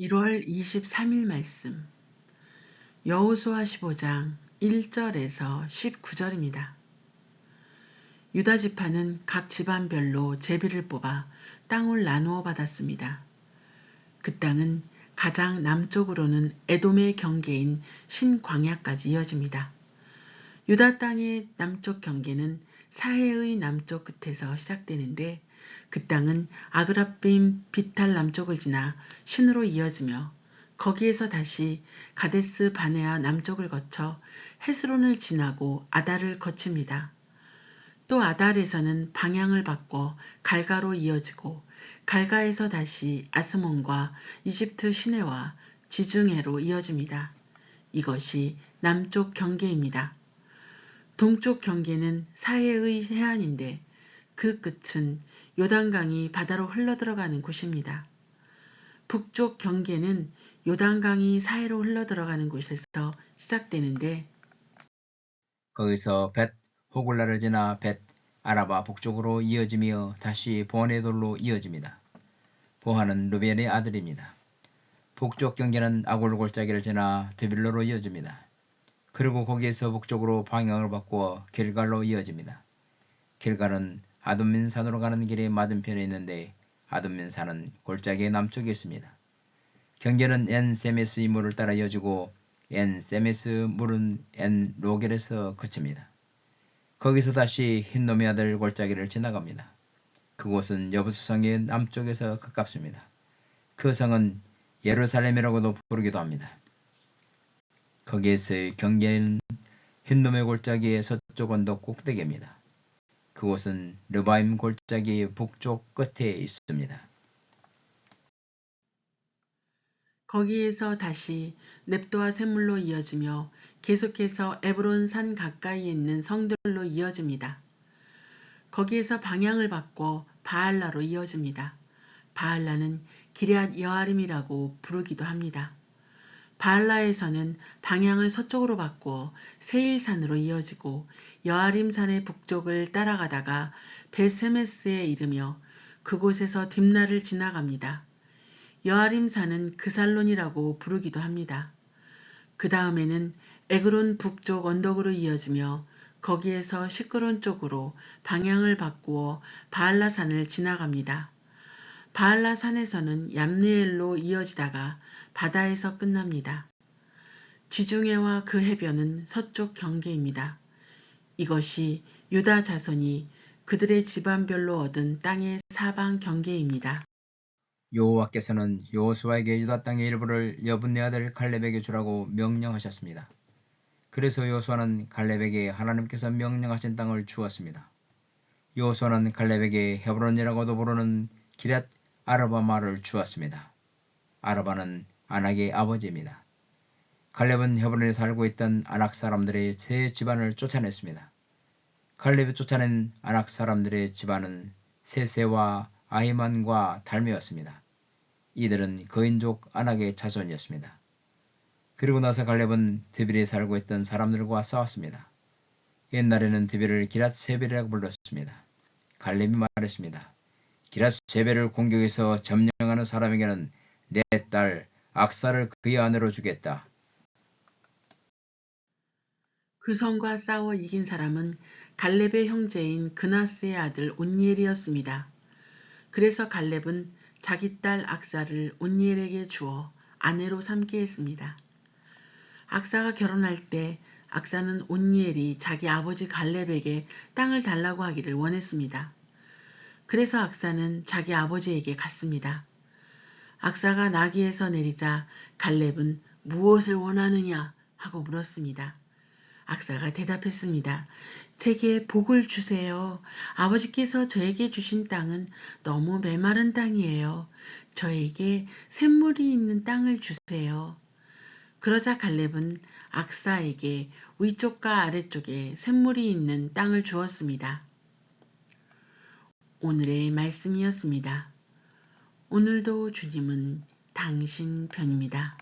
1월 23일 말씀 여호수아 15장 1절에서 19절입니다. 유다 지파는 각 집안별로 제비를 뽑아 땅을 나누어 받았습니다. 그 땅은 가장 남쪽으로는 에돔의 경계인 신광야까지 이어집니다. 유다 땅의 남쪽 경계는 사해의 남쪽 끝에서 시작되는데 그 땅은 아그라빔 비탈 남쪽을 지나 신으로 이어지며 거기에서 다시 가데스 바네아 남쪽을 거쳐 헤스론을 지나고 아달을 거칩니다. 또 아달에서는 방향을 바꿔 갈가로 이어지고 갈가에서 다시 아스몬과 이집트 시내와 지중해로 이어집니다. 이것이 남쪽 경계입니다. 동쪽 경계는 사해의 해안인데 그 끝은 요단강이 바다로 흘러들어가는 곳입니다. 북쪽 경계는 요단강이 사해로 흘러들어가는 곳에서 시작되는데 거기서 벳 호굴라를 지나 벳 아라바 북쪽으로 이어지며 다시 보네돌로 이어집니다. 보하는 루벤의 아들입니다. 북쪽 경계는 아골 골짜기를 지나 드빌로로 이어집니다. 그리고 거기에서 북쪽으로 방향을 바꾸어 길갈로 이어집니다. 길갈은 아둠민산으로 가는 길의 맞은편에 있는데 아둠민산은 골짜기의 남쪽에 있습니다. 경계는 엔 세메스 이물을 따라 이어지고 엔 세메스 물은 엔 로겔에서 그칩니다. 거기서 다시 흰놈의 아들 골짜기를 지나갑니다. 그곳은 여부수성의 남쪽에서 가깝습니다. 그 성은 예루살렘이라고도 부르기도 합니다. 거기에서의 경계는 흰놈의 골짜기의 서쪽 언덕 꼭대기입니다. 그곳은 르바임 골짜기의 북쪽 끝에 있습니다. 거기에서 다시 넵도와 샘물로 이어지며 계속해서 에브론 산 가까이에 있는 성들로 이어집니다. 거기에서 방향을 바꿔 바알라로 이어집니다. 바알라는 기리앗 여아림이라고 부르기도 합니다. 바알라에서는 방향을 서쪽으로 바꾸어 세일산으로 이어지고 여아림산의 북쪽을 따라가다가 베세메스에 이르며 그곳에서 딥나를 지나갑니다. 여아림산은 그살론이라고 부르기도 합니다. 그 다음에는 에그론 북쪽 언덕으로 이어지며 거기에서 시끄론 쪽으로 방향을 바꾸어 바알라산을 지나갑니다. 바알라산에서는 얌느엘로 이어지다가 바다에서 끝납니다. 지중해와 그 해변은 서쪽 경계입니다. 이것이 유다 자손이 그들의 집안별로 얻은 땅의 사방 경계입니다. 여호와께서는 여호수아에게 유다 땅의 일부를 여분네 아들 갈렙에게 주라고 명령하셨습니다. 그래서 여호수아는 갈렙에게 하나님께서 명령하신 땅을 주었습니다. 여호수아는 갈렙에게 헤브론이라고도 부르는 기랏 아르바마를 주었습니다. 아르바는 아낙의 아버지입니다. 갈렙은 헤브론에 살고 있던 아낙 사람들의 세 집안을 쫓아냈습니다. 갈렙이 쫓아낸 아낙 사람들의 집안은 세세와 아히만과 달메였습니다. 이들은 거인족 아낙의 자손이었습니다. 그리고 나서 갈렙은 드빌에 살고 있던 사람들과 싸웠습니다. 옛날에는 드빌을 기랏 세벨이라고 불렀습니다. 갈렙이 말했습니다. 기랏 세벨을 공격해서 점령하는 사람에게는 내 딸 악사를 그의 아내로 주겠다. 그 성과 싸워 이긴 사람은 갈렙의 형제인 그나스의 아들 온니엘이었습니다. 그래서 갈렙은 자기 딸 악사를 온니엘에게 주어 아내로 삼게 했습니다. 악사가 결혼할 때 악사는 온니엘이 자기 아버지 갈렙에게 땅을 달라고 하기를 원했습니다. 그래서 악사는 자기 아버지에게 갔습니다. 악사가 나귀에서 내리자 갈렙은 무엇을 원하느냐 하고 물었습니다. 악사가 대답했습니다. 제게 복을 주세요. 아버지께서 저에게 주신 땅은 너무 메마른 땅이에요. 저에게 샘물이 있는 땅을 주세요. 그러자 갈렙은 악사에게 위쪽과 아래쪽에 샘물이 있는 땅을 주었습니다. 오늘의 말씀이었습니다. 오늘도 주님은 당신 편입니다.